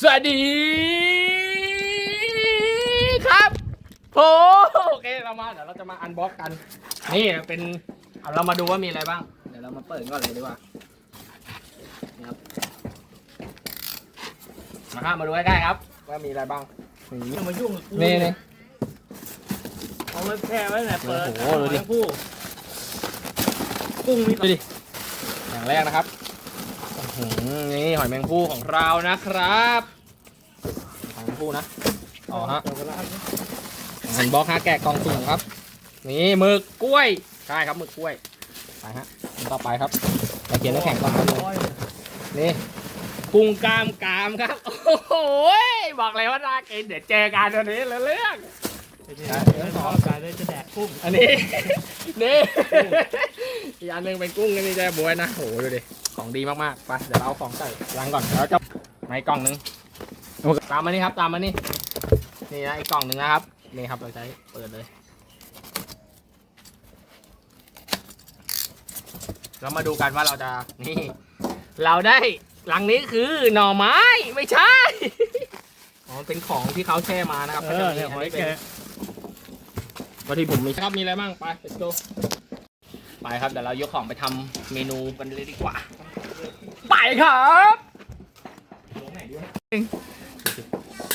สวัสดีครับผมโอเคเรามาเดี๋ยวเราจะมาอันบ็อกกัน นี่เป็นเอาเรามาดูว่ามีอะไรบ้าง เดี๋ยวเรามาเปิดก่อนเลยดีกว่านี่ครับมาครับมาดูใกล้ๆครับ ว่ามีอะไรบ้างนี่อย่ามายุ่งกับกูนี่นี่ เอาไว้แค่ไว้ไหนเปิดโอ้โหดูดิ ทั้งคู่กุ้งนี่ดูดิ อย่างแรกนะครับอื้อหือ นี่หอยแมงภู่ของเรานะครับหอยแมงภู่นะอ๋อฮะหันนี้เห็นบล็อกฮะแกะกล่องสุ่มครับ นี่หมึกกล้วยใช่ครับหมึกกล้วยไปฮะต่อไปครับตะเกียบน้ำแข็งก่อนครับร้อยนี่กุ้งกล้ามกามครับ โอ้โหบอกเลยว่าน่ากินเดี๋ยวเจอกันวันนี้เรื่องเดี๋ยวชอบกันเลยจะแดกกุ้งอันนี้นี่อีกอันหนึ่งเป็นกุ้งอันนี้จะบวยนะโอ้โหดูดิ ของดีมากๆ ไป เดี๋ยวเราเอาของใส่ล้างก่อนแล้วจะในกล่องหนึง ตามมานี่ครับ ตามมานี่ นี่นะอีกกล่องหนึ่งนะครับ นี่ครับเราใช้เปิดเลย เรามาดูกันว่าเราจะ นี่ เราได้หลังนี้คือหน่อไม้ ไม่ใช่ อ๋อ เป็นของที่เขาแช่มานะครับเออเนี่ยหอยแกะวันที่ผมมีครับ มีอะไรบ้าง ไป let's go ไปครับ เดี๋ยวเรายกของไปทำเมนูกันเลยดีกว่า ไปครับ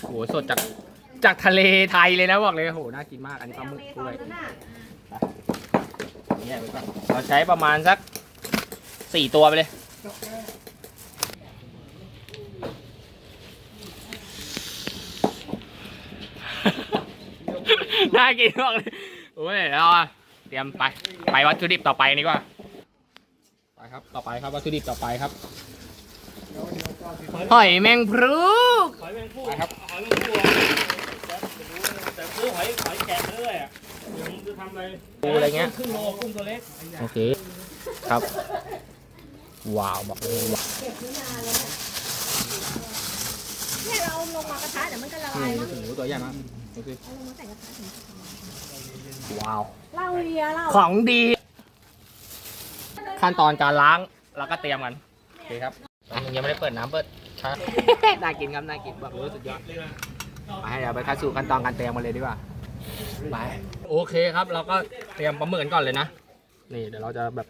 โอ้โหสดจากจากทะเลไทยเลยนะบอกเลยโอ้โหน่ากินมากอันนี้ปลาหมึกด้วยเนี่ยเราใช้ประมาณสักสี่ตัวไปเลยน่ากินมากเลยโอ้ยเราเตรียมไปไปวัตถุดิบต่อไปนี่กว่า ไปครับ ต่อไปครับวัตถุดิบต่อไปครับหอยแมงพรูหอยแมงผู้ไปครับหอยแมงผู้อะแต่ซื้อหอยหอยแกะมาด้วยอะเดี๋ยวมึงจะทำอะไรปูอะไรเงี้ยครึ่งโลกุ้งตัวเล็กโอเคครับว้าวบอกเลยว้าวเนี่ยเราเอาลงมากระทะเดี๋ยวมันก็ละลายนี่มั้งโอ้โหตัวใหญ่มากโอเคเอาลงมาใส่กระทะถึงจะว้าวเหล้าเรียเหล้าของดี ขั้นตอนการล้างเราก็เตรียมกันโอเคครับยังไม่ได้เปิดน้ำเปิดชา น่ากินครับน่ากินบอกเลยว่าสุดยอดไปเดี๋ยวไปเข้าสู่ขั้นตอนการเตรียมกันเลยดีกว่าไปโอเคครับ เราก็เตรียมปลาหมึกกันก่อนเลยนะนี่เดี๋ยวเราจะแบบ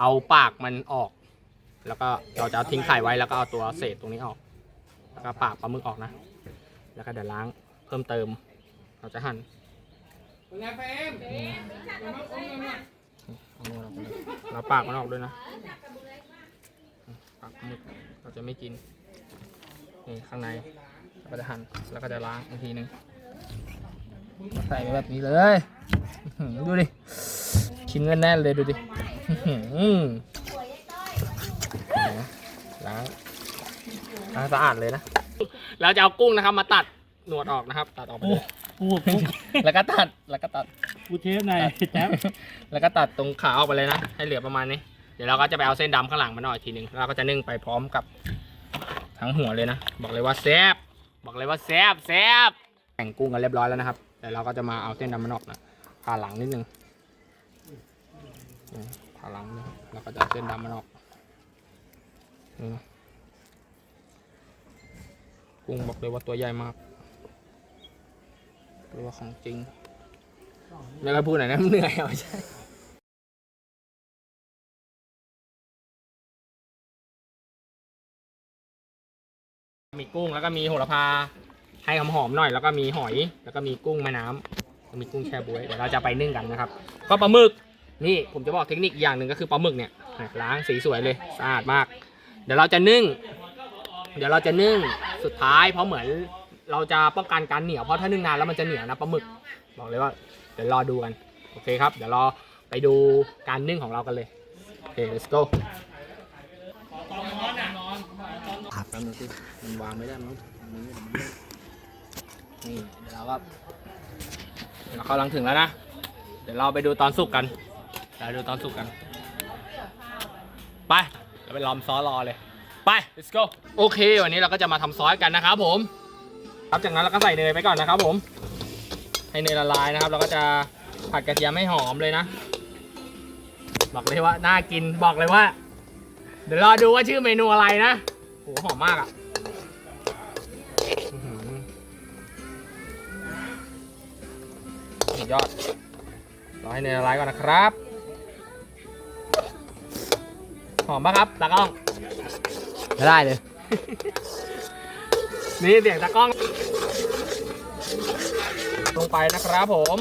เอาปากมันออก แล้วก็เราจะเอาทิ้งไข่ไว้แล้วก็เอาตัวเศษตรงนี้ออก แล้วก็ปากปลาหมึกออกนะ แล้วก็เดี๋ยวล้างเพิ่มเติม เราจะหั่น เราปากมันออกด้วยนะปากมึกเราจะไม่กินนี่ข้างในเราก็จะหั่นแล้วก็จะล้างอีกทีหนึงใส่ไปแบบนี้เลยดูดิชิ้นแน่นเลยดูดิอื้อหือล้างล้างสะอาดเลยนะเราจะเอากุ้งนะครับมาตัดหนวดออกนะครับ ตัดออกไปเลย ปูปูแล้วก็ตัดแล้วก็ตัดปูเทปในแจ๊บแล้วก็ตัดตรงขาออกไปเลยนะ ให้เหลือประมาณนี้ เดี๋ยวเราก็จะไปเอาเส้นดำข้างหลังมันออกอีกทีหนึ่งแล้วเราก็จะนึ่งไปพร้อมกับทั้งหัวเลยนะ บอกเลยว่าแซ่บบอกเลยว่าแซ่บแซ่บแต่งกุ้งกันเรียบร้อยแล้วนะครับเดี๋ยวเราก็จะมาเอาเส้นดำมันออกนะผ่าหลังนิดนึงนี่ผ่าหลังนิดนึงแล้วก็จะเอาเส้นดำมันออกนี่นะกุ้งบอกเลยว่าตัวใหญ่มาก เรียกว่าของจริง แล้วก็พูดหน่อยนะเหนื่อยเอาใช่มีกุ้งแล้วก็มีโหระพาให้หอมๆหน่อย แล้วก็มีหอย แล้วก็มีกุ้งแม่น้ำมีกุ้งแช่บ๊วยเดี๋ยวเราจะไปนึ่งกันนะครับก็ปลาหมึกนี่ผมจะบอกเทคนิคอีกอย่างหนึ่งก็คือปลาหมึกเนี่ยล้างสีสวยเลยสะอาดมาก เดี๋ยวเราจะนึ่ง เดี๋ยวเราจะนึ่งสุดท้ายเพราะเหมือน เราจะป้องกันการเหนียวเพราะถ้านึ่งนานแล้วมันจะเหนียวนะปลาหมึกบอกเลยว่าเดี๋ยวรอดูกันโอเคครับ เดี๋ยวรอไปดูการนึ่งของเรากันเลยโอเค let's go ครับแป๊บนึงสิมันวางไม่ได้มั้งนี่เดี๋ยวเราก็เดี๋ยวเราเข้าลังถึงแล้วนะ เดี๋ยวเราไปดูตอนสุกกันเดี๋ยวดูตอนสุกกัน ไปเดี๋ยวไปล้อมซอสรอเลย ไป let's go โอเค วันนี้เราก็จะมาทำซอสกันนะครับผม ครับจากนั้นเราก็ใส่เนยไปก่อนนะครับ ผมให้เนยละลายนะครับ เราก็จะผัดกระเทียมให้หอมเลยนะ บอกเลยว่าน่ากินบอกเลยว่า เดี๋ยวรอดูว่าชื่อเมนูอะไรนะโหหอมมากอะ่ะสุดยอดรอให้เนยละลายก่อนนะครับหอมปะครับตากล้องได้เลย นี่เสียงตากล้อง ลงไปนะครับผม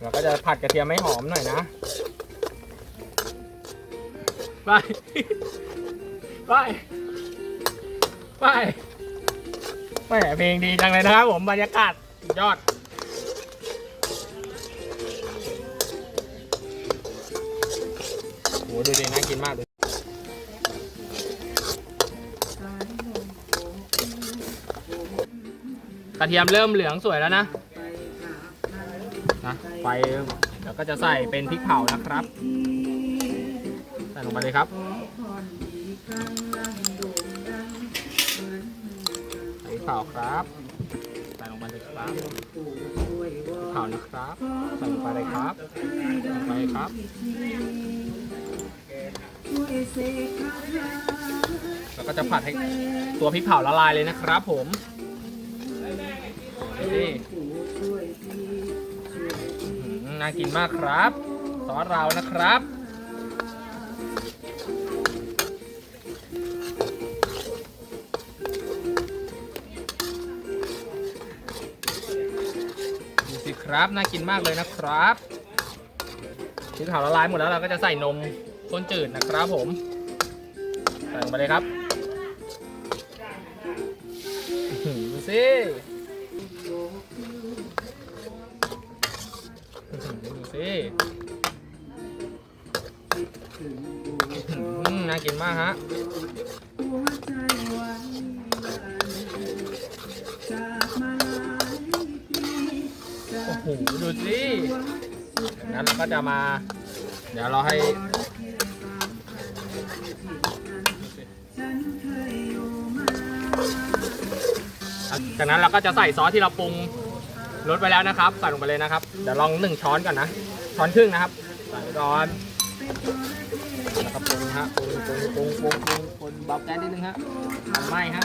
เราก็จะผัดกระเทียมให้หอมหน่อยนะ ไป ไป ไปแหมเพลงดีจังเลยนะครับผมบรรยากาศยอดโหดูดิน่ากินมากเลย กระเทียมเริ่มเหลืองสวยแล้วนะนะไฟเดี๋ยวก็จะใส่เป็นพริกเผานะครับ ใส่ลงไปเลยครับใส่พริกเผาครับ ใส่ลงไปเลยครับพริกเผานะครับ ใส่ลงไปเลยครับใส่ลงไปครับแล้วก็จะผัดให้ตัวพริกเผาละลายเลยนะครับผม นี่น่ากินมากครับ ซอสเรานะครับ ดูสิครับ น่ากินมากเลยนะครับพริกเผาละลายหมดแล้วเราก็จะใส่นมข้นจืดนะครับผม ใส่ลงไปเลยครับดูสิ หือดูสิอื้อหือน่ากินมากฮะ โอ้โห ดูสินั้นเราก็จะมา เดี๋ยวเราให้ จากนั้นเราก็จะใส่ซอสที่เราปรุง รสไปแล้วนะครับ ใส่ลงไปเลยนะครับ เดี๋ยวลองหนึ่งช้อนก่อนนะ ช้อนครึ่งนะครับใส่ก่อนแล้วก็ปรุงฮะปรุงปรุงปรุงปรุงปรุงปรุงเบาแก๊สนิดนึงฮะทำไหม้ฮะ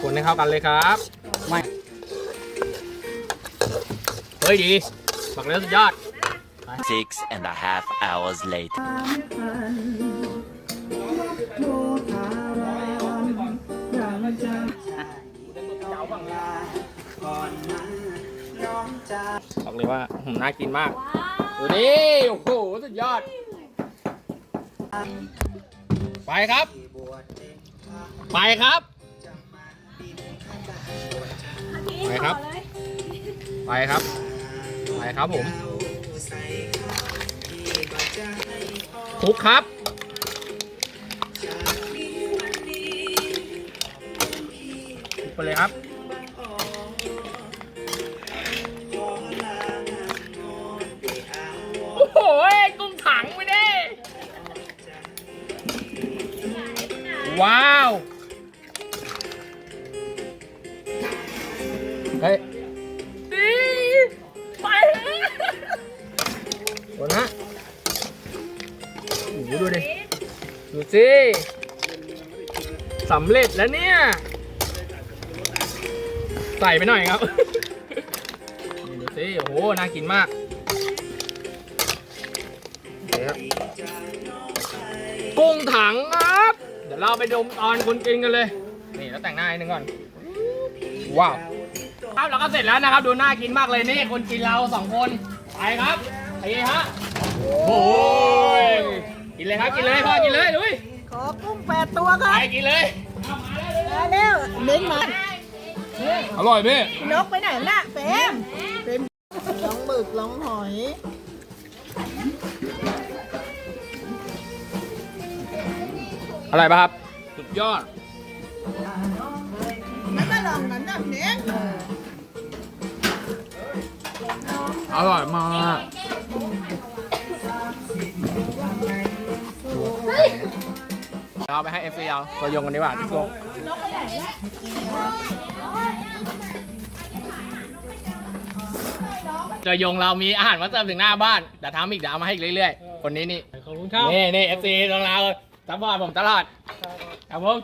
คนให้เข้ากันเลยครับไม่เฮ้ยดีบอกเลยสุดยอด Six and a half hours later. บอกเลยว่าหืมน่ากินมากดูดิโอ้โหสุดยอด ไปครับไปครับไปครับ ไปครับ ไปครับผมคลุกครับคลุกไปเลยครับ เฮ้ยดีไปโดนฮะโอ้โหดูดิดูสิสำเร็จแล้วเนี่ย ใส่ไปหน่อยครับนี่ดูสิโอ้โหน่ากินมากนี่ครับกุ้งถังครับ เดี๋ยวเราไปดมตอนคนกินกันเลย นี่แล้วแต่งหน้าให้หนึ่งก่อน ว้าว ครับเราก็เสร็จแล้วนะครับ ดูน่ากินมากเลยนี่คนกินเราสองคนไปครับไปฮะโอ้ยกินเลยครับกินเลยพ่อกินเลยดุยขอกุ้งแปดตัวคไปรับกินเลยมาเร็วเน้นมาอร่อยพี่นกไปไหนน่ะเฟมเฟมลองหมึกลองหอยอะไรป่ะครับสุดยอดแล้วก็ลองนั้นน่ะเน้น อร่อยมากเราไปให้เอฟซีเอาตัวยงกันดีกว่าที่พวกตัวยงเรามีอาหารมาเสิร์ฟถึงหน้าบ้านเดี๋ยวทำอีกเดี๋ยวเอามาให้อีกเรื่อยๆ คนนี้นี่ขอบคุณครับนี่นี่เอฟซีของเราซัพพอร์ตผมตลอดครับผม